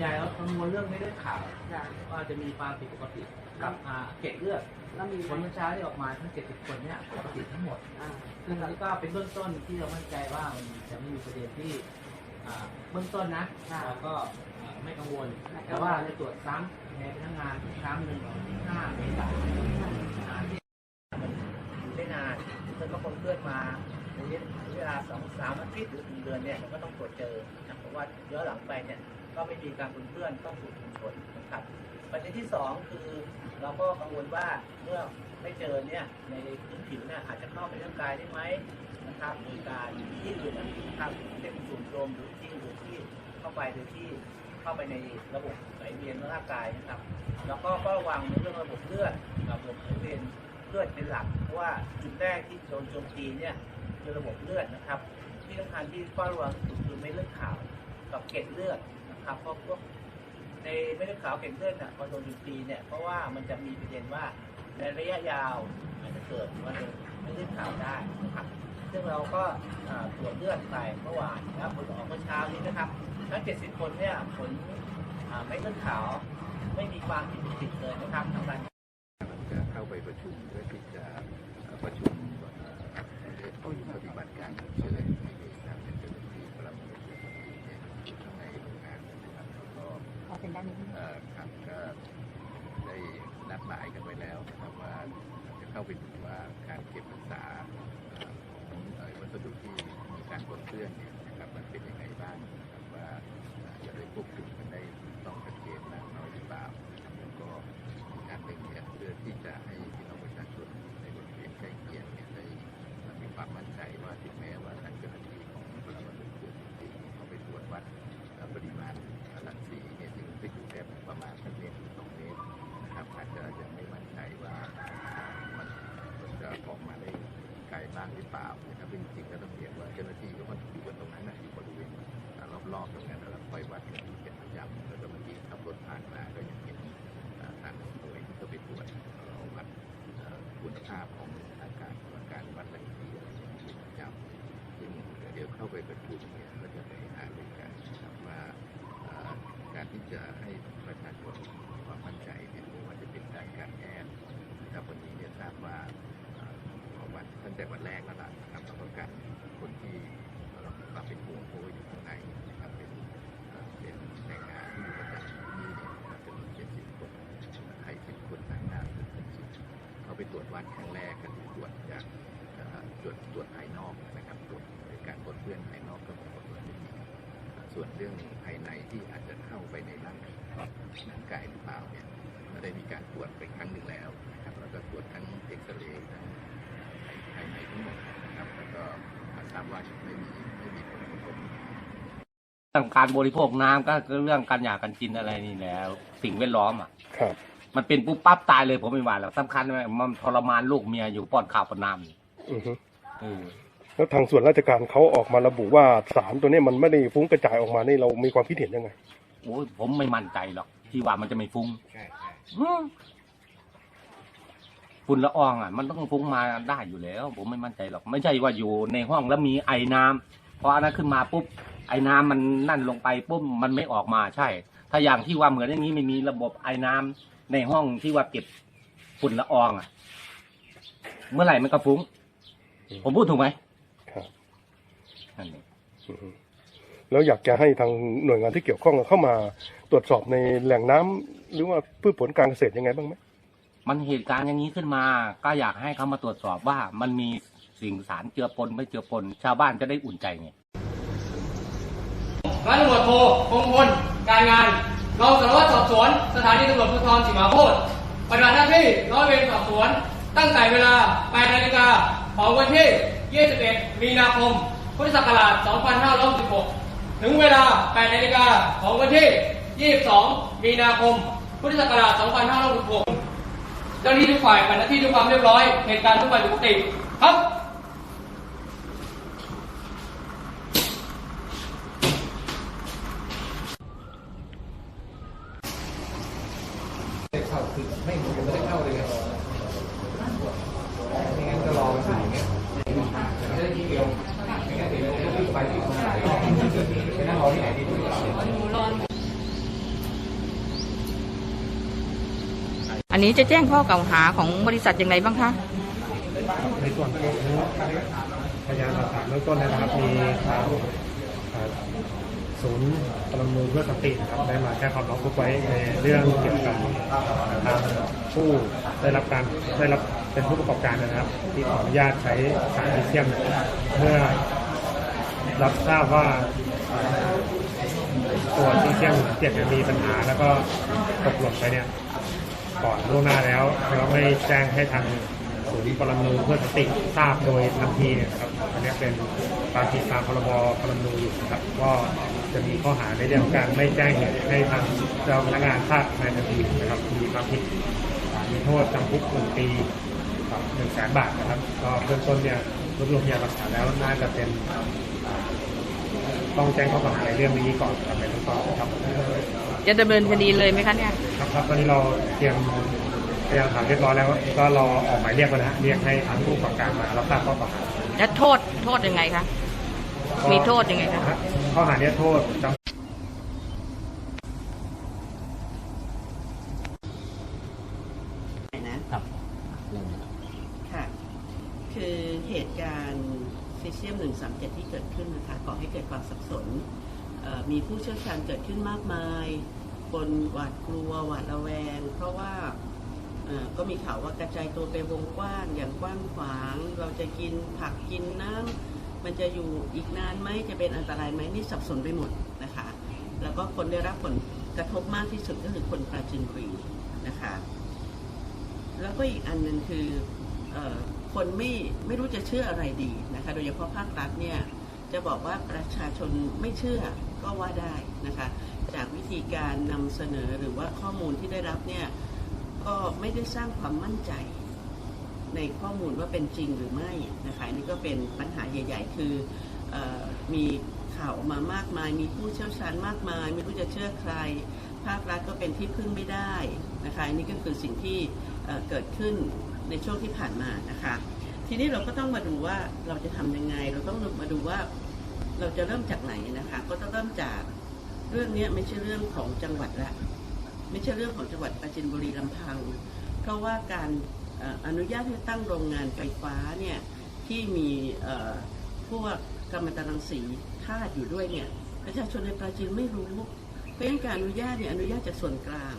ใหญ่เรากังวลเรื่องไม่ได้ข่าวจ้ะว่าจะมีความผิดปกติกับอ่าเกล็ดเลือดแล้วมีผลเมื่อเช้าที่ออกมาทั้ง 70 คนเนี่ยปกติทั้งหมด อ่าซึ่งอันนี้ก็เป็นเบื้องต้นที่เรามั่นใจว่ามันจะไม่มีประเด็นที่อ่าเบื้องต้นนะเราก็อ่าไม่กังวล แต่ว่าจะตรวจซ้ำในพนักงานอีกครั้งหนึ่งวันที่5เมษายนอ่าที่มันอยู่ได้นานเพื่อนก็คงเพื่อนมาในเวลาสองสามอาทิตย์หรือหนึ่งเดือนเนี่ยมันก็ต้องตรวจเจอนะเพราะว่าย้อนหลังไปเนี่ย ก็ไม่มีการปนเปื้อนต้องสู่ชุมชนนะครับประเด็นที่สองคือเราก็กังวลว่าเมื่อไม่เจอเนี่ยในพื้นผิวเนี่ยอาจจะเข้าไปร่างกายได้ไหมนะครับโดยการที่อื่นนะครับเช่นสูดลมหรือที่หรือที่เข้าไปโดยที่เข้าไปในระบบไหลเวียนร่างกายนะครับ แล้วก็เฝ้าระวังในเรื่องระบบเลือดระบบไหลเวียนเลือดเป็นหลักเพราะว่าจุดแรกที่โดนโจมตีเนี่ยคือระบบเลือดนะครับ ที่สำคัญที่เฝ้าระวังคือเม็ดเลือดขาวกับเกล็ดเลือด นะครับเพราะพวกในเม็ดเลือดขาวเกล็ดเลือดน่ะพอโดนโจมตีเนี่ยเพราะว่ามันจะมีประเด็นว่าในระยะยาวอาจจะเกิดมะเร็งเม็ดเลือดขาวได้นะครับซึ่งเราก็ตรวจเลือดไปเมื่อวานนะครับผลออกเมื่อเช้านี้นะครับทั้ง 70 คนเนี่ยผลอ่าเม็ดเลือดขาวไม่มีความผิดปกติเลยนะครับทางการจะเข้าไปประชุมเพื่อที่จะประชุมปฏิบัติการฉุกเฉินในทางเป็นเจ้าหน้าที่พลังงานข้างในโรงงานนะครับแล้วก็ ขอเป็นด้านนี้ เอ่อครับก็ได้นัดหมายกันไว้แล้วนะครับว่าจะเข้าไปดูว่า การเก็บรักษาของวัสดุที่มีการปนเปื้อนเนี่ยนะครับมันเป็นยังไงบ้างนะครับว่าจะได้ควบคุมกันได้ต้องชัดเจนมากน้อยหรือเปล่าแล้วก็อีการเร่งเนี่ยเพื่อที่จะให้ ต้ ต่วันแรกแล้วล่ะนะครับเราต้องการคนที่เรามีควาเป็นห่วงเพราะว่าอยู่ข้างในนะครับเป็นเป็นแรงงานที่อยู่ประจำที่นี่เนี่ยจำนวนเจ็ดสิบคนใครเป็นคนต่างด้าวเป็นคนจีนเขาไปตรวจวัดครั้งแรกกันตรวจจากตรวจตรวจภายนอกนะครับตรวจการปนเปื้อนภายนอกก็ปรากฏว่าไม่มีส่วนเรื่องภายในที่อาจจะเข้าไปในร่างร่างกายหรือเปล่าเนี่ยได้มีการตรวจไปครั้งหนึ่งแล้วนะครับแล้วก็ตรวจทั้งเอ็กซเรย์ทั้ง ทั้งหมดนะครับแล้วก็ทราบว่าไม่มีไม่มีผลกระทบเรื่องการบริโภคน้ำก็คือเรื่องการอยากกันกินอะไรนี่แหล้ว สิ่งแวดล้อมอะ ครับ มันเป็นปุ๊บปั๊บตายเลยผมไม่ว่าหรอกสำคัญว่ามันทรมานลูกเมียอยู่ป้อนข้าวป้อนน้ำนี่อือฮึเออแล้วทางส่วนราชการเขาออกมาระบุว่าสารตัวเนี้มันไม่ได้ฟุ้งกระจายออกมานี่เรามีความคิดเห็นยังไง โอ้ยผมไม่มั่นใจหรอกที่ว่ามันจะไม่ฟุ้งใช่ใช่ อืม ฝุ่นละอองอะมันต้องฟุ้งมาได้อยู่แล้ว ผมไม่มั่นใจหรอก ไม่ใช่ว่าอยู่ในห้องแล้วมีไอ้น้ำพออันนั้นขึ้นมาปุ๊บไอ้น้ำมันนั่นลงไปปุ๊บมันไม่ออกมาใช่ ถ้าอย่างที่ว่าเหมือนอย่างนี้ไม่มีระบบไอ้น้ำในห้องที่ว่าเก็บฝุ่นละอองอะ เมื่อไหร่มันก็ฟุ้ง ผมพูดถูกไหมครับนั่นเองอือฮึแล้วอยากจะให้ทางหน่วยงานที่เกี่ยวข้องเข้ามาตรวจสอบในแหล่งน้ำหรือว่าพืชผลการเกษตรยังไงบ้างไหม มันเหตุการณ์อย่างนี้ขึ้นมา ก็อยากให้เขามาตรวจสอบว่ามันมีสิ่งสารเจือปนไม่เจือปน ชาวบ้านจะได้อุ่นใจไงร้อยตำรวจโทพงพลการงานรองสารวัตรสอบสวน สถานีตำรวจภูธรสิมาโพธปฏิบัติหน้าที่ร้อยเวรสอบสวน ตั้งแต่เวลา8นาฬิกาของวันที่ 21 มีนาคม พุทธศักราช 2516ถึงเวลา8นาฬิกาของวันที่ 22 มีนาคม พุทธศักราช 2516 เจ้าหน้าที่ทุกฝ่ายปฏิบัติหน้าที่ด้วยความเรียบร้อย เหตุการณ์ทุกวันปกติครับร นนี้จะแจ้งข้อกล่าวหาของบริษัทอย่างไรบ้างคะในส่วนของพยานหลักฐานเบื้องต้นนะครับมีทางศูนย์ปรมูลเพื่อสตินะครับได้มาแจ้งความร้องทุกข์ไว้ในเรื่องเกี่ยวกับทางผู้ได้รับการได้รับเป็นผู้ประกอบการนะครับ ที่ขออนุญาตใช้สารลิเธียมเมื่อรับทราบว่าตัวลิเธียมเจ็ดมีปัญหาแล้วก็ตกหล่นไปเนี่ย ก่อนล่วงหน้าแล้วแล้วไม่แจ้งให้ทางศูนย์ปรมาณูเพื่อสติทราบโดยทันทีเนี่ยนะครับอันนี้เป็นความผิดตามพรบปรมาณูอยู่นะครับก็จะมีข้อหาในเรื่องของการไม่แจ้งเหตุให้ทางเจ้าพนักงานทราบในทันทีนะครับมีความผิดมีโทษจำคุกหนึ่งปีปรับหนึ่งแสนบาทนะครับก็เบื้องต้นเนี่ยรวบรวมพยานหลักฐานแล้วน่าจะเป็นต้องแจ้งข้อกล่าวหาในเรื่องนี้ก่อนครับในเบื้องต้นครับจะดำเนินคดีเลยไหมคะเนี่ย ครับครับตอนนี้เราเตรียมพยานหลักฐานเรียบร้อยแล้ว ก็รอออกหมายเรียกไปแล้วฮะเรียกให้ทางผู้ประกอบการมารับทราบข้อกล่าวหาจะโทษโทษยังไงคะ มีโทษยังไงคะข้อหาเนี้ยโทษจำนะครับค่ะ คือเหตุการณ์ซีเซียม 137 ที่เกิดขึ้นนะคะก่อให้เกิดความสับสนเอ่อมีผู้เชี่ยวชาญเกิดขึ้นมากมาย คนหวาดกลัวหวาดระแวง เพราะว่าก็มีข่าวว่ากระจายตัวไปวงกว้างอย่างกว้างขวาง เราจะกินผักกินน้ำมันจะอยู่อีกนานไหมจะเป็นอันตรายไหมนี่สับสนไปหมดนะคะ แล้วก็คนได้รับผลกระทบมากที่สุดก็คือคนปราจีนบุรีนะคะ แล้วก็อีกอันหนึ่งคือเออคนไม่ไม่รู้จะเชื่ออะไรดีนะคะ โดยเฉพาะภาครัฐเนี่ยจะบอกว่าประชาชนไม่เชื่อก็ว่าได้นะคะ จากวิธีการนำเสนอหรือว่าข้อมูลที่ได้รับเนี่ยก็ไม่ได้สร้างความมั่นใจ ในข้อมูลว่าเป็นจริงหรือไม่นะคะนี่ก็เป็นปัญหาใหญ่ ๆ คือออมีข่าวออกมามากมาย มีผู้เชี่ยวชาญมากมาย ไม่รู้จะเชื่อใคร ภาครัฐก็เป็นที่พึ่งไม่ได้นะคะอันนี้ก็คือสิ่งที่เอ่อเกิดขึ้นในช่วงที่ผ่านมานะคะ ทีนี้เราก็ต้องมาดูว่าเราจะทำยังไง เราต้องมาดูว่าเราจะเริ่มจากไหนนะคะ ก็ต้องเริ่มจาก เรื่องนี้ไม่ใช่เรื่องของจังหวัดละ ไม่ใช่เรื่องของจังหวัดปราจินบุรีลำพัง เพราะว่าการอนุญาตให้ตั้งโรงงานไฟฟ้าเนี่ยที่มีพวกกัมมันตรังสีธาตุอยู่ด้วยเนี่ยประชาชนในปราจีนไม่รู้ เพราะฉะนั้นการอนุญาตเนี่ยอนุญาตจากส่วนกลาง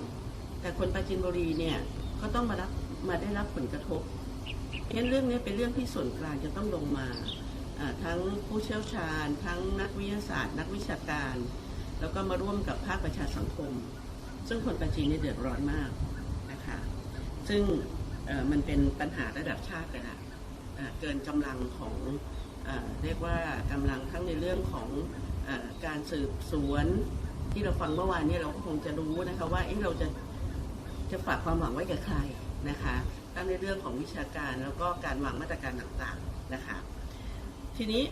แต่คนปราจีนบุรีเนี่ยก็ต้องมารับมาได้รับผลกระทบเพราะนั้นเรื่องนี้เป็นเรื่องที่ส่วนกลางจะต้องลงมาทั้งผู้เชี่ยวชาญ ทั้งนักวิทยาศาสตร์ นักวิชาการ แล้วก็มาร่วมกับภาคประชาสังคม ซึ่งคนปราจีนเนี่เดือดร้อนมากนะคะ ซึ่งมันเป็นปัญหาระดับชาติเลยนะเกินกำลังของเรียกว่ากำลังทั้งในเรื่องของอการสืบสวนที่เราฟังเมื่อวานนี่ยเราก็คงจะรู้นะคะว่าเอ๊ะเราจะจะฝากความหวังไว้กับใครนะคะทั้งในเรื่องของวิชาการแล้วก็การวางมาตรการต่างๆนะคะ ทีนี้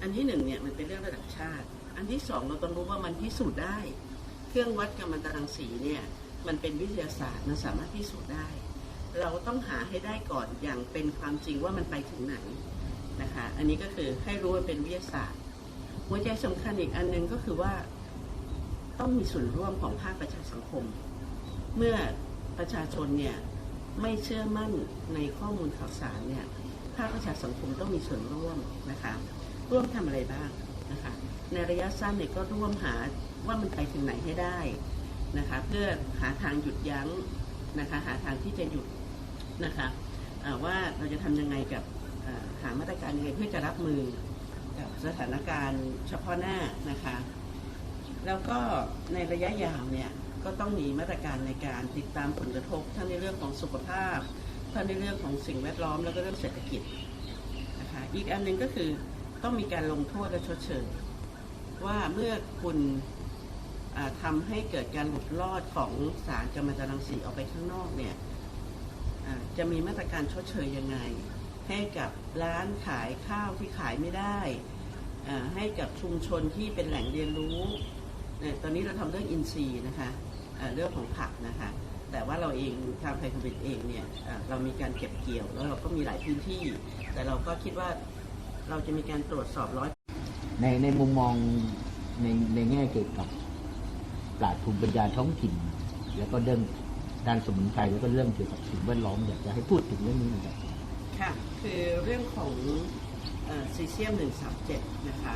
อันที่หนึ่งเนี่ยมันเป็นเรื่องระดับชาติ อันที่สองเราต้องรู้ว่ามันพิสูจน์ได้ เครื่องวัดกัมมันตรังสีเนี่ยมันเป็นวิทยาศาสตร์มันสามารถพิสูจน์ได้ เราต้องหาให้ได้ก่อนอย่างเป็นความจริงว่ามันไปถึงไหนนะคะ อันนี้ก็คือให้รู้ว่าเป็นวิทยาศาสตร์ หัวใจสำคัญอีกอันหนึงก็คือว่าต้องมีส่วนร่วมของภาคประชาสังคม เมื่อประชาชนเนี่ยไม่เชื่อมั่นในข้อมูลข่าวสารเนี่ยภาคประชาสังคมต้องมีส่วนร่วมนะคะ ร่วมทำอะไรบ้าง นะคะในระยะสั้นเนี่ยก็ร่วมหาว่ามันไปถึงไหนให้ได้นะคะเพื่อหาทางหยุดยั้งนะคะหาทางที่จะหยุดนะคะว่าเราจะทำยังไงกับหามาตรการยังไงเพื่อจะรับมือกับสถานการณ์เฉพาะหน้านะคะแล้วก็ในระยะยาวเนี่ยก็ต้องมีมาตรการในการติดตามผลกระทบทั้งในเรื่องของสุขภาพทั้งในเรื่องของสิ่งแวดล้อมแล้วก็เรื่องเศรษฐกิจนะคะอีกอันนึงก็คือ ต้องมีการลงโทษและชดเชยว่าเมื่อคุณอ่าทำให้เกิดการหลุดรอดของสารกัมมันตรังสีออกไปข้างนอกเนี่ยจะมีมาตรการชดเชยยังไง ให้กับร้านขายข้าวที่ขายไม่ได้ ให้กับชุมชนที่เป็นแหล่งเรียนรู้เนี่ยตอนนี้เราทำเรื่องอินทรีย์นะคะเรื่องของผักนะคะแต่ว่าเราเองทางไทยคอมบิทเองเนี่ยเรามีการเก็บเกี่ยวแล้วเราก็มีหลายพื้นที่ แต่เราก็คิดว่า เราจะมีการตรวจสอบร้อยในในมุมมองในในแง่เกี่ยวกับปราชญ์ภูมิปัญญาท้องถิ่น แล้วก็เรื่องด้านสมุนไพรแล้วก็เรื่องเกี่ยวกับสิ่งแวดล้อมอยากจะให้พูดถึงเรื่องนี้หนะครับค่ะคือเรื่องของเอ่อซีเซียม 137 นะคะ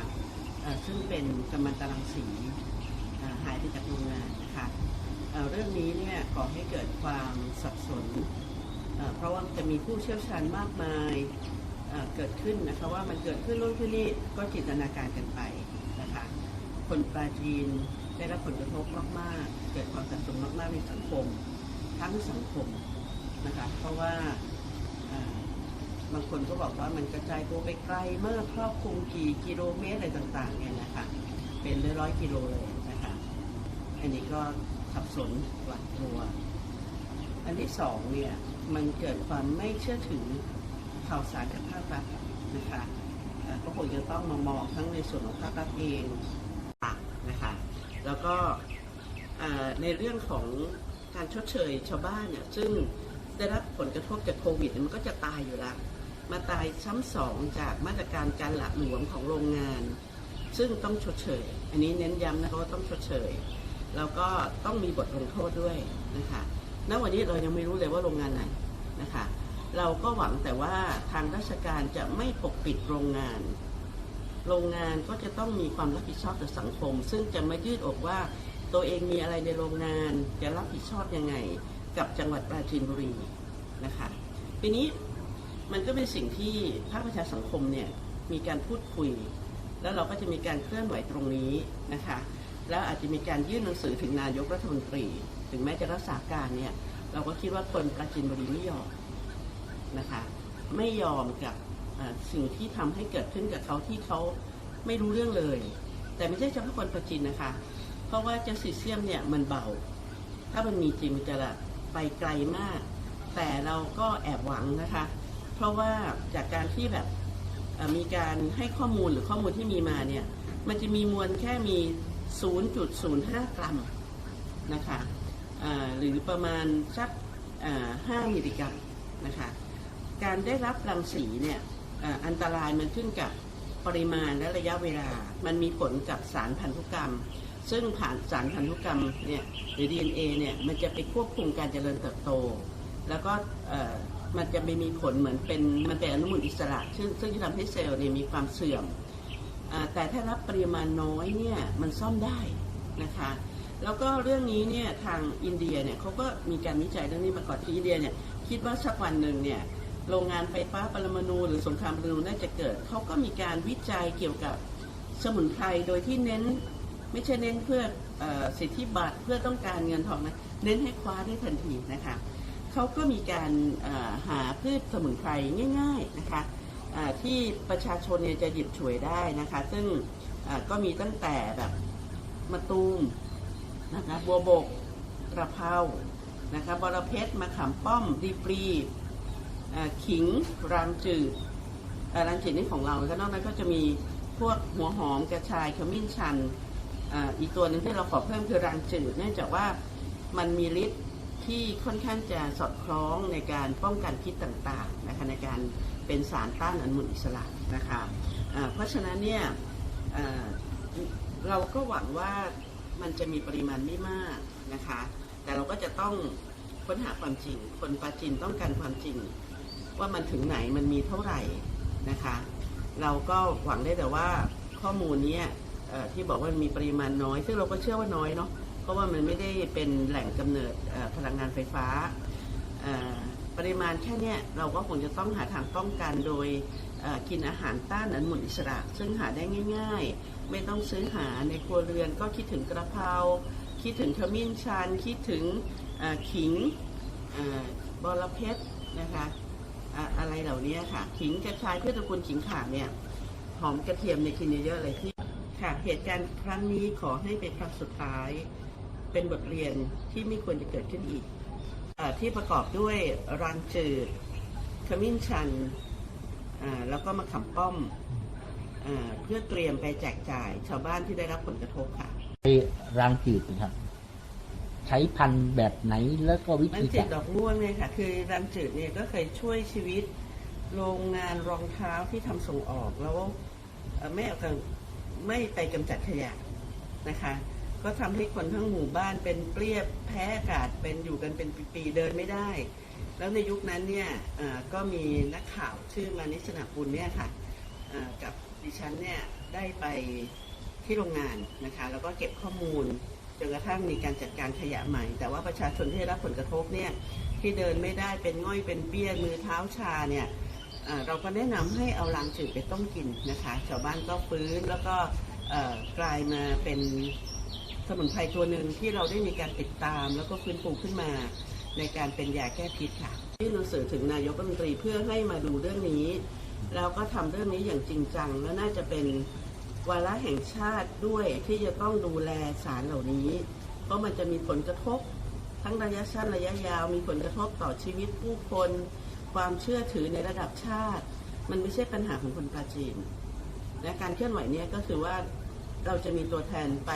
เอ่อซึ่งเป็นกัมมันตรังสีเอ่อหายไปจากโรงงานนะคะเอ่อเรื่องนี้เนี่ยก่อให้เกิดความสับสนเอ่อเพราะว่าจะมีผู้เชี่ยวชาญมากมาย เกิดขึ้นนะคะว่ามันเกิดขึ้นโน่นขึ้นนี่ก็จินตนาการกันไปนะคะคนปลาจีนได้รับผลกระทบมากๆ เกิดความสับสนมากๆในสังคม ทั้งสังคมนะคะเพราะว่าบางคนก็บอกว่ามันกระจายตัวไปไกลมากครอบคลุมกี่กิโลเมตรอะไรต่างๆเนี่ยนะคะเป็นร้อยร้อยๆกิโลเลยนะคะอันนี้ก็สับสนหวาดกลัว อันที่สองเนี่ยมันเกิดความไม่เชื่อถือ ข่าวสารจากภาครัฐนะคะก็คงจะต้องมามองทั้งในส่วนของภาครัฐเองนะคะแล้วก็ในเรื่องของการชดเชยชาวบ้านเนี่ยซึ่งได้รับผลกระทบจากโควิดมันก็จะตายอยู่แล้วมาตายซ้ำสองจากมาตรการการหละหลวมของโรงงาน ซึ่งต้องชดเชย อันนี้เน้นย้ำนะคะว่าต้องชดเชย แล้วก็ต้องมีบทลงโทษด้วยนะคะณวันนี้เรายังไม่รู้เลยว่าโรงงานไหนนะคะ เราก็หวังแต่ว่าทางราชการจะไม่ปกปิดโรงงาน โรงงานก็จะต้องมีความรับผิดชอบต่อสังคม ซึ่งจะไม่ยืดอกว่าตัวเองมีอะไรในโรงงานจะรับผิดชอบยังไง กับจังหวัดปราจีนบุรีนะคะทีนี้มันก็เป็นสิ่งที่ภาคประชาสังคมเนี่ยมีการพูดคุย แล้วเราก็จะมีการเคลื่อนไหวตรงนี้นะคะแล้วอาจจะมีการยื่นหนังสือถึงนายกรัฐมนตรี ถึงแม้จะรักษาการเนี่ยเราก็คิดว่าคนปราจีนบุรีไม่ยอม นะคะไม่ยอมกับสิ่งที่ทำให้เกิดขึ้นกับเขาที่เขาไม่รู้เรื่องเลย แต่ไม่ใช่เฉพาะคนปราจีนนะคะ เพราะว่าเจสซิเซียมเนี่ยมันเบา ถ้ามันมีจริงมันจะไปไกลมาก แต่เราก็แอบหวังนะคะ เพราะว่าจากการที่แบบมีการให้ข้อมูลหรือข้อมูลที่มีมาเนี่ยมันจะมีมวลแค่มี 0.05 กรัมนะคะหรือประมาณสักอ่า5มิลลิกรัมนะคะ การได้รับรังสีเนี่ยอันตรายมันขึ้นกับปริมาณและระยะเวลา มันมีผลกับสารพันธุกรรม ซึ่งผ่านสารพันธุกรรมเนี่ยหรือ DNA เนี่ยมันจะไปควบคุมการเจริญเติบโต แล้วก็มันจะไม่มีผลเหมือนเป็นมันเป็นอนุมูลอิสระ ซึ่งซึ่งจะทำให้เซลล์เนี่ยมีความเสื่อมอแต่ถ้ารับปริมาณน้อยเนี่ยมันซ่อมได้นะคะแล้วก็เรื่องนี้เนี่ยทางอินเดียเนี่ยเขาก็มีการวิจัยเรื่องนี้มาก่อนที่อินเดียเนี่ยคิดว่าสักวันหนึ่งเนี่ย โรงงานไฟฟ้าปรมาณูหรือสงครามปรมาณูน่าจะเกิด เขาก็มีการวิจัยเกี่ยวกับสมุนไพรโดยที่เน้น ไม่ใช่เน้นเพื่อเอสิทธิบัตรเพื่อต้องการเงินทองนะเน้นให้คว้าได้ทันทีนะคะเขาก็มีการหาพืชสมุนไพรง่ายๆนะคะที่ประชาชนเนี่ยจะหยิบฉวยได้นะคะ ซึ่งก็มีตั้งแต่แบบมะตูมนะคะบัวบกกระเพรานะคะบอระเพ็ดมะขามป้อมดีปรี ขิงรางจืดรางจืดนี่ของเราแล้วนอกนั้นก็จะมีพวกหัวหอมกระชายขมิ้นชันอ,อีกตัวหนึ่งที่เราขอเพิ่มคือรังจืด เนื่องจากว่ามันมีฤทธิ์ที่ค่อนข้างจะสอดคล้องในการป้องกันพิษต่างๆนะคะในการเป็นสารต้านอนุมูลอิสระนะคะอ่าเพราะฉะนั้นเนี่ยเราก็หวังว่ามันจะมีปริมาณไม่มากนะคะ แต่เราก็จะต้องค้นหาความจริง คนปาจินต้องการความจริง ว่ามันถึงไหนมันมีเท่าไหร่นะคะ เราก็หวังได้แต่ว่าข้อมูลนี้ที่บอกว่ามีปริมาณน้อย ซึ่งเราก็เชื่อว่าน้อยเนาะเพราะว่ามันไม่ได้เป็นแหล่งกำเนิดพลังงานไฟฟ้าปริมาณแค่นี้เราก็คงจะต้องหาทางป้องกันโดยกินอาหารต้านอนุมูลอิสระ ซึ่งหาได้ง่าย ๆ ไม่ต้องซื้อหาในครัวเรือน ก็คิดถึงกระเพราคิดถึงขมิ้นชันคิดถึงขิงอบอระเพ็ดนะคะ อะอะไรเหล่านี้ค่ะ ขิงกระชายเพื่อตระกูลขิงข่าเนี่ยหอมกระเทียมในยกินเยอะๆเลยที่ค่ะเหตุการณ์ครั้งนี้ขอให้เป็นครั้งสุดท้าย เป็นบทเรียนที่ไม่ควรจะเกิดขึ้นอีกอที่ประกอบด้วยรังจืดขมิ้นชันแล้วก็มะขามป้อมอเพื่อเตรียมไปแจกจ่ายชาวบ้านที่ได้รับผลกระทบค่ะรางจืดนะครับ ใช้พันธุ์แบบไหนแล้วก็วิรังธีจืกาดรดอกม่วงเนี่ยค่ะ คือรังจืดเนี่ยก็เคยช่วยชีวิตโรงงานรองเท้าที่ทำส่งออกแล้วเอ่อไม่เอากันไม่ไปกำจัดขยะนะคะ ก็ทำให้คนทั้งหมู่บ้านเป็นเปรียบแพ้อากาศเป็นอยู่กันเป็นปีๆเดินไม่ได้ แล้วในยุคนั้นเนี่ยเอ่อก็มีนักข่าวชื่อมานิชนาปุลเนี่ยค่ะเอ่อกับดิฉันเนี่ยได้ไปที่โรงงานนะคะ แล้วก็เก็บข้อมูล จนกระทั่งมีการจัดการขยะใหม่ แต่ว่าประชาชนที่ได้รับผลกระทบเนี่ยที่เดินไม่ได้เป็นง่อยเป็นเปี้ยมือเท้าชาเนี่ยเราก็แนะนำให้เอาลางจืดไปต้มกินนะคะชาวบ้านก็ฟื้นแล้วก็กลายมาเป็นสมุนไพรตัวหนึ่งที่เราได้มีการติดตาม แล้วก็ฟื้นฟูขึ้นมาในการเป็นยาแก้พิษค่ะที่หนังสือถึงนายกรัฐมนตรีเพื่อให้มาดูเรื่องนี้ แล้วก็ทำเรื่องนี้อย่างจริงจังและน่าจะเป็น วาระแห่งชาติด้วยที่จะต้องดูแลสารเหล่านี้ เพราะมันจะมีผลกระทบ ทั้งระยะสั้นระยะยาว มีผลกระทบต่อชีวิตผู้คน ความเชื่อถือในระดับชาติ มันไม่ใช่ปัญหาของคนปราจีนและการเคลื่อนไหวนี้ก็คือว่าเราจะมีตัวแทนไป